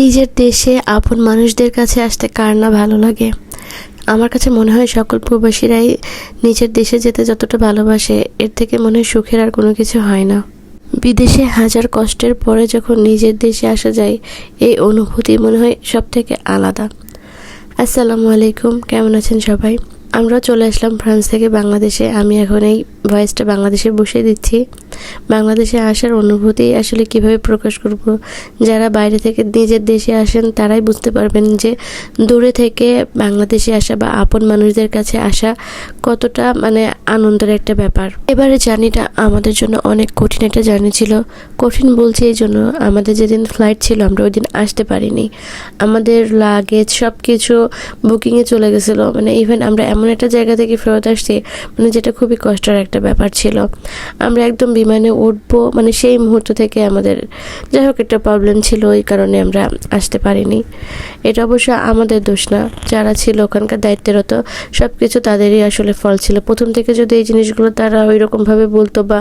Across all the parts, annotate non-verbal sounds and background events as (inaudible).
নিজের দেশে আপন মানুষদের কাছে আসতে কার না ভালো লাগে? আমার কাছে মনে হয় সকল প্রবাসীরাই নিজের দেশে যেতে যতটা ভালোবাসে, এর থেকে মনে হয় সুখের আর কোনো কিছু হয় না। বিদেশে হাজার কষ্টের পরে যখন নিজের দেশে আসা যায়, এই অনুভূতি মনে হয় সব থেকে আলাদা। আসসালামু আলাইকুম, কেমন আছেন সবাই? আমরা চলে আসলাম ফ্রান্স থেকে বাংলাদেশে। আমি এখন এই ভয়েসটা বাংলাদেশে বসে দিচ্ছি। বাংলাদেশে আসার অনুভূতি আসলে কীভাবে প্রকাশ করব? যারা বাইরে থেকে নিজের দেশে আসেন, তারাই বুঝতে পারবেন যে দূরে থেকে বাংলাদেশে আসা বা আপন মানুষদের কাছে আসা কতটা মানে আনন্দের একটা ব্যাপার। এবারে জার্নিটা আমাদের জন্য অনেক কঠিন একটা জার্নি ছিল। কঠিন বলছি এই জন্য আমাদের যেদিন ফ্লাইট ছিল, আমরা ওই দিন আসতে পারিনি। আমাদের লাগেজ সব কিছু বুকিংয়ে চলে গেছিল। মানে ইভেন আমরা এমন একটা জায়গা থেকে ফেরত আসছি মানে যেটা খুবই কষ্টের একটা ব্যাপার ছিল। আমরা একদম বিমানে উঠবো মানে সেই মুহূর্ত থেকে আমাদের যাই হোক একটা প্রবলেম ছিল, ওই কারণে আমরা আসতে পারিনি। এটা অবশ্য আমাদের দোষ না। যারা ছিল ওখানকার দায়িত্বরত সব কিছু তাদেরই আসলে ফল ছিল। প্রথম থেকে যদি এই জিনিসগুলো তারা ওই রকমভাবে বলতো বা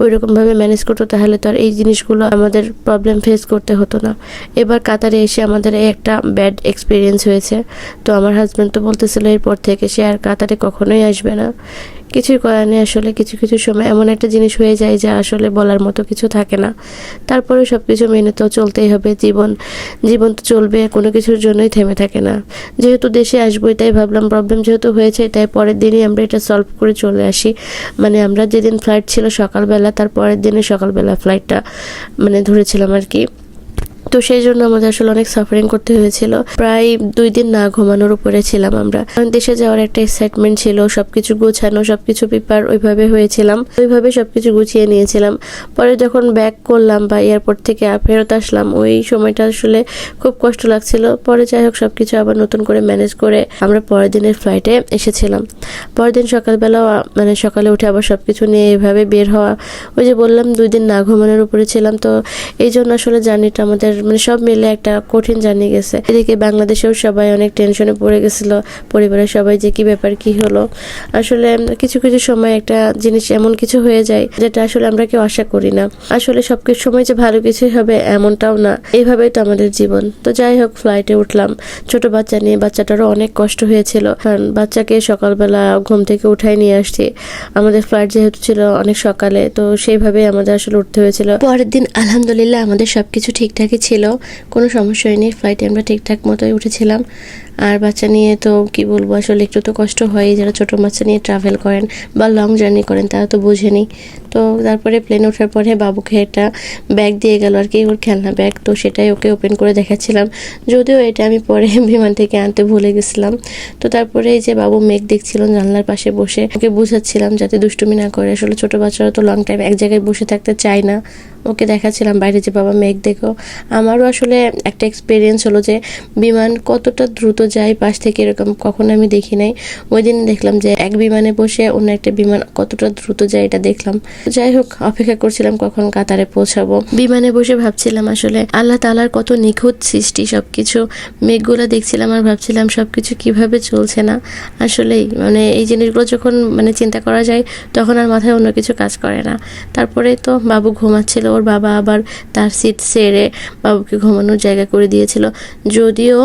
ওই রকমভাবে ম্যানেজ করতো, তাহলে তো আর এই জিনিসগুলো আমাদের প্রবলেম ফেস করতে হতো না। এবার কাতারে এসে আমাদের একটা ব্যাড এক্সপিরিয়েন্স হয়েছে। তো আমার হাজব্যান্ড তো বলতেছিল, এরপর থেকে সে আর কাতারে কখনোই আসবে না। কিছুই করার নেই আসলে, কিছু কিছু সময় এমন একটা জিনিস হয়ে যায় যা আসলে বলার মতো কিছু থাকে না। তারপরে সব কিছু মেনে তো চলতেই হবে। জীবন জীবন তো চলবে, কোনো কিছুর জন্যই থেমে থাকে না। যেহেতু দেশে আসবোই তাই ভাবলাম প্রবলেম যেহেতু হয়েছে তাই পরের দিনই আমরা এটা সলভ করে চলে আসি। মানে আমরা যেদিন ফ্লাইট ছিল সকালবেলা, তার পরের দিনে সকালবেলা ফ্লাইটটা মানে ধরেছিলাম আর কি। তো সেই জন্য আমাদের আসলে অনেক সাফারিং করতে হয়েছিল। প্রায় দুই দিন না ঘুমানোর উপরে ছিলাম আমরা। দেশে যাওয়ার একটা এক্সাইটমেন্ট ছিল, সবকিছু গোছানো, সবকিছু পেপার ওইভাবে হয়েছিলাম। ওইভাবে সবকিছু গুছিয়ে নিয়েছিলাম। পরে যখন ব্যাক করলাম বা এয়ারপোর্ট থেকে ফেরত আসলাম, ওই সময়টা আসলে খুব কষ্ট লাগছিল। পরে যাই হোক, সবকিছু আবার নতুন করে ম্যানেজ করে আমরা পরের দিনের ফ্লাইটে এসেছিলাম। পরের দিন সকালবেলাও মানে সকালে উঠে আবার সবকিছু নিয়ে এভাবে বের হওয়া, ওই যে বললাম দুই দিন না ঘুমানোর উপরে ছিলাম। তো এই জন্য আসলে জার্নিটা আমাদের মানে সব মিলে একটা কঠিন জার্নি গেছে। এদিকে বাংলাদেশেও সবাই অনেক টেনশনে পড়ে গেছিল। পরিবারের সবাই যে কি ব্যাপার, কি হলো? আসলে কিছু কিছু সময় একটা জিনিস এমন কিছু হয়ে যায় যেটা আসলে আমরা কেউ আশা করি না। আসলে সব সময় যে ভালো কিছুই হবে এমনটাও না। এইভাবেই তো আমাদের জীবন। তো যাই হোক ফ্লাইটে উঠলাম। ছোট বাচ্চা নিয়ে বাচ্চাটারও অনেক কষ্ট হয়েছিল। কারণ বাচ্চাকে সকালবেলা ঘুম থেকে উঠাই নিয়ে আসছি। আমাদের ফ্লাইট যেহেতু ছিল অনেক সকালে, তো সেইভাবেই আমাদের আসলে উঠতে হয়েছিল। পরের দিন আলহামদুলিল্লাহ আমাদের সবকিছু ঠিকঠাকই ছিল। কোনো সমস্যা হয়নি ফ্লাইটে আমরা ঠিকঠাক মতোই উঠেছিলাম। আর বাচ্চা নিয়ে তো কি বলব, আসলে একটু তো কষ্ট হয় যারা ছোট বাচ্চা নিয়ে ট্রাভেল করেন বা লং জার্নি করেন, তারা তো বোঝেনি তো তারপরে প্লেন ওঠার পরে বাবুকে একটা ব্যাগ দিয়ে গেল আর কি, ওর খেলনা ব্যাগ তো সেটাই ওকে ওপেন করে দেখাচ্ছিলাম। যদিও এটা আমি পরে (laughs) বিমান থেকে আনতে ভুলে গেছিলাম। তো তারপরে এই যে বাবু মেঘ দেখছিল জানলার পাশে বসে, ওকে বুঝাচ্ছিলাম যাতে দুষ্টুমি না করে। আসলে ছোট বাচ্চারা তো লং টাইম এক জায়গায় বসে থাকতে চায় না। ওকে দেখাচ্ছিলাম বাইরে যে, বাবা, মেঘ, দেখো। আমারও আসলে একটা এক্সপিরিয়েন্স হলো যে বিমান কতটা দ্রুত যায়, পাশ থেকে এরকম কখনো আমি দেখি নাই। ওই দিন দেখলাম যে এক বিমানে বসে অন্য একটা বিমান কতটা দ্রুত যায়, এটা দেখলাম। যাই হোক অপেক্ষা করছিলাম কখন কাতারে পৌঁছাবো। বিমানে বসে ভাবছিলাম আসলে আল্লাহ তালার কত নিখুঁত সৃষ্টি, সবকিছু মেঘগুলো দেখছিলাম আর ভাবছিলাম সবকিছু কীভাবে চলছে না। আসলেই মানে এই জিনিসগুলো যখন মানে চিন্তা করা যায়, তখন আর মাথায় অন্য কিছু কাজ করে না। তারপরে তো বাবু ঘুমাচ্ছিল, ওর বাবা আবার তার সিট সেরে বাবুকে ঘুমানোর জায়গা করে দিয়েছিল। যদিও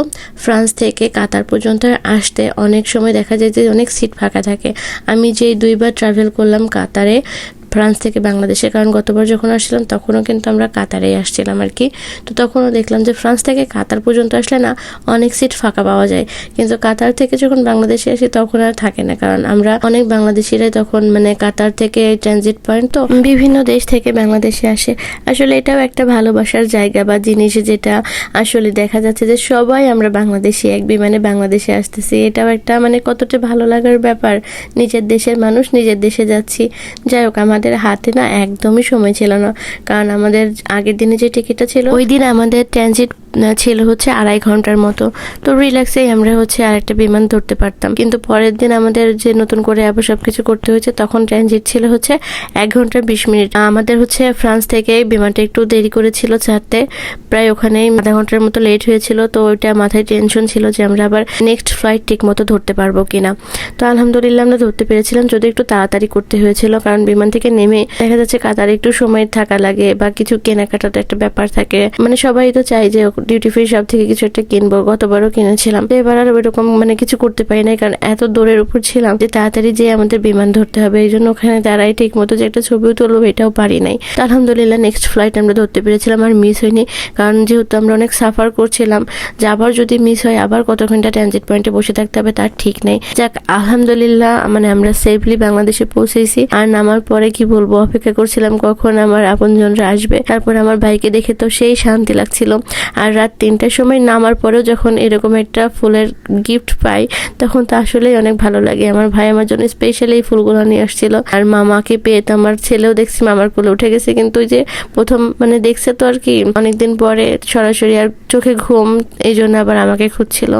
ফ্রান্স থেকে কাতার পর্যন্ত আসতে অনেক সময় দেখা যায় যে অনেক সিট ফাঁকা থাকে। আমি যেই দুইবার ট্রাভেল করলাম কাতারে ফ্রান্স থেকে বাংলাদেশে, কারণ গতবার যখন আসছিলাম তখনও কিন্তু আমরা কাতারেই আসছিলাম আর কি। তো তখনও দেখলাম যে ফ্রান্স থেকে কাতার পর্যন্ত আসলে না অনেক সিট ফাঁকা পাওয়া যায়। কিন্তু কাতার থেকে যখন বাংলাদেশে আসি তখন আর থাকে না, কারণ আমরা অনেক বাংলাদেশিরাই তখন মানে কাতার থেকে ট্রানজিট পয়েন্ট তো বিভিন্ন দেশ থেকে বাংলাদেশে আসে। আসলে এটাও একটা ভালোবাসার জায়গা বা জিনিস যেটা আসলে দেখা যাচ্ছে যে সবাই আমরা বাংলাদেশি এক বিমানে বাংলাদেশে আসতেছি। এটাও একটা মানে কতটা ভালো লাগার ব্যাপার। নিজের দেশের মানুষ নিজের দেশে যাচ্ছি। যাই হোক, আমাদের হাতে না একদমই সময় ছিল না। কারণ আমাদের আগের দিনে যে টিকিটটা ছিল, ওই দিন আমাদের ট্রানজিট ছিল হচ্ছে আড়াই ঘণ্টার মতো। তো রিল্যাক্সেই আমরা হচ্ছে আরেকটা বিমান ধরতে পারতাম। কিন্তু পরের দিন আমাদের যে নতুন করে আবার সব কিছু করতে হয়েছে, তখন ট্রানজিট ছিল হচ্ছে এক ঘণ্টা বিশ মিনিট। আমাদের হচ্ছে ফ্রান্স থেকে বিমানটা একটু দেরি করেছিল ছাড়তে। প্রায় ওখানেই আধা ঘণ্টার মতো লেট হয়েছিল, তো ওইটা মাথায় টেনশন ছিল যে আমরা আবার নেক্সট ফ্লাইট ঠিক মতো ধরতে পারব কিনা। তো আলহামদুলিল্লাহ আমরা ধরতে পেরেছিলাম, যদি একটু তাড়াতাড়ি করতে হয়েছিল, কারণ বিমান থেকে থেকে নেমে দেখা যাচ্ছে কাতার একটু সময় থাকা লাগে বা কিছু কেনাকাটার একটা ব্যাপার থাকে। মানে সবাই তো চাই যে ডিউটি ফ্রি শপ থেকে কিছু একটা কিনবো, গতবারও কিনেছিলাম। তো এবার আর ওইরকম মানে কিছু করতে পারি নাই কারণ এত দূরের উপর ছিলাম যে তাড়াতাড়ি যে আমাদের বিমান ধরতে হবে। এই জন্য ওখানে দাঁড়াই ঠিক মতো যে একটা ছবিও তুলবো এটাও পারি নাই। আলহামদুলিল্লাহ নেক্সট ফ্লাইট আমরা ধরতে পেরেছিলাম আর মিস হয়নি কারণ যেহেতু আমরা অনেক সাফার করছিলাম যে আবার যদি মিস হয় আবার কত ঘণ্টা ট্রানজিট পয়েন্টে বসে থাকতে হবে তার ঠিক নেই। যাক, আলহামদুলিল্লাহ মানে আমরা সেফলি বাংলাদেশে পৌঁছেছি। আর নামার পরে কি বলব, অপেক্ষা করছিলাম কখন আমার আপনজনরা আসবে। তারপর আমার ভাইকে দেখে তো সেই শান্তি লাগছিল। আর রাত তিনটার সময় নামার পরেও যখন এরকম একটা ফুলের গিফট পাই, তখন তো আসলেই অনেক ভালো লাগে। আমার ভাই আমার জন্য স্পেশালি এই ফুলগুলো নিয়ে আসছিল। আর মামাকে পেয়ে তো আমার ছেলেও দেখছি মামার কোলে উঠে গেছে। কিন্তু ওই যে প্রথম মানে দেখছে তো আর কি, অনেকদিন পরে সরাসরি আর চোখে ঘুম, এই জন্য আবার আমাকে খুঁজছিল।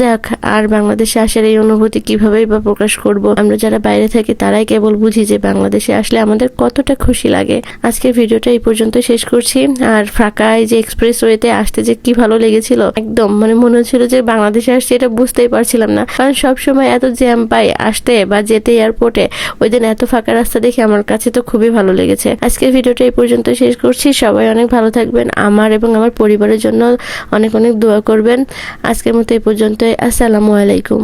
যাক, আর বাংলাদেশে আসার এই অনুভূতি কিভাবেই বা প্রকাশ করব? আমরা যারা বাইরে থাকি, তারাই কেবল বুঝি যে বাংলাদেশে আসলে আমাদের কতটা খুশি লাগে। আজকের ভিডিওটা এই পর্যন্ত শেষ করছি। আর ফাঁকায় যে এক্সপ্রেস ওয়েতে আসতে যে কি ভালো লেগেছিল, একদম মানে মনে হচ্ছিল যে বাংলাদেশে আসছি এটা বুঝতেই পারছিলাম না। কারণ সবসময় এত জ্যাম পাই আসতে বা যেতে এয়ারপোর্টে ওই দিন এত ফাঁকা রাস্তা দেখে আমার কাছে তো খুবই ভালো লেগেছে। আজকের ভিডিওটা এই পর্যন্ত শেষ করছি। সবাই অনেক ভালো থাকবেন, আমার এবং আমার পরিবারের জন্য অনেক অনেক দোয়া করবেন। আজকের মতো এই পর্যন্তই। আসসালামু আলাইকুম।